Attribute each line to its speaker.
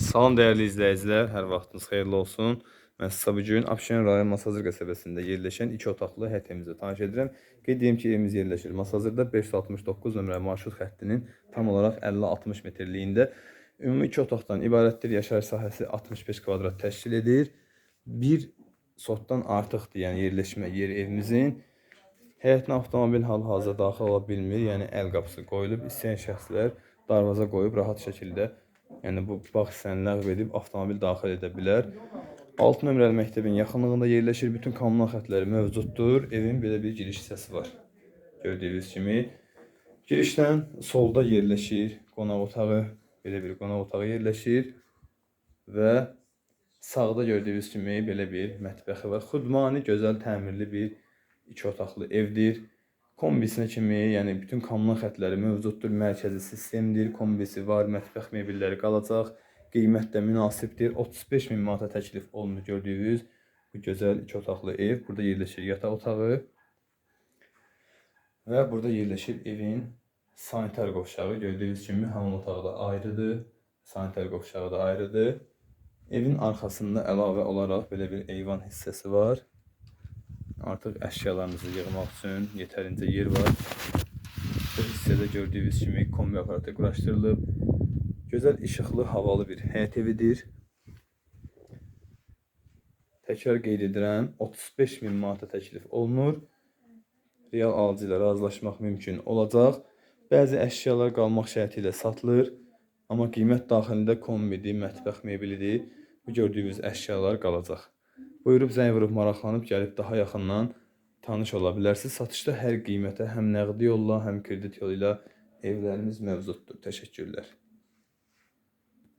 Speaker 1: Salam dəyərli izləyicilər, hər vaxtınız xeyirli olsun. Mən sizə bu gün Abşeron rayon Masazır qəsəbəsində yerləşən 2 otaqlı həyət evimizi tanış edirəm. Qeyd edim ki, evimiz yerləşir Masazırda 569 nömrəli marşrut xəttinin tam olaraq 50-60 metrliyində. Ümumi 2 otaqdan ibarətdir. Yaşayış sahəsi 65 kvadrat təşkil edir. Bir sotdan artıqdır, yəni yerləşmə yeri evimizin. Həyətinə avtomobil hal-hazırda daxil ola bilmir, yəni əl qapısı qoyulub. İstəyən şəxslər darvaza qoyub rahat şəkildə yəni bu bağ hissəni ləğv edib avtomobil daxil edə bilər. 6 nömrəli məktəbin yaxınlığında yerləşir. Bütün kommunal xətləri mövcuddur. Evin belə bir giriş hissəsi var. Gördüyünüz kimi girişdən solda yerləşir qonaq otağı. Belə bir qonaq otağı yerləşir və sağda gördüyünüz kimi belə bir mətbəxi var. Xudmani gözəl təmirli bir iki otaqlı evdir. Kombisinə kimi, yəni bütün kommunal xətləri mövcuddur. Mərkəzi sistemdir, kombisi var, mətbəx mebelləri qalacaq. Qiymət də münasibdir. 35 min manata təklif olunur gördüyünüz bu gözəl iki otaqlı ev. Burada yerləşir yataq otağı və burada yerləşir evin sanitar qovşağı. Gördüyünüz kimi hamam otağı da ayrıdır. Sanitar qovşağı da ayrıdır. Evin arxasında əlavə olaraq belə bir eyvan hissəsi var. Artıq əşyalarınızı yığmaq üçün yetərincə yer var. Bu hissədə gördüyünüz kimi kombi aparatı quraşdırılıb. Gözəl işıqlı, havalı bir həyət evidir. Təkrar qeyd edirəm, 35 min manata təklif olunur. Real alıcı ilə razılaşmaq mümkün olacaq. Bəzi əşyalar qalmaq şərti ilə satılır. Amma qiymət daxilində kombidir, mətbəx mebelidir. Bu gördüyünüz əşyalar qalacaq. Buyurub zəng vurub maraqlanıb gəlib daha yaxından tanış ola bilərsiniz. Satışda hər qiymətə həm nəqdi yolla, həm kredit yolu ilə evlərimiz mövcuddur. Təşəkkürlər.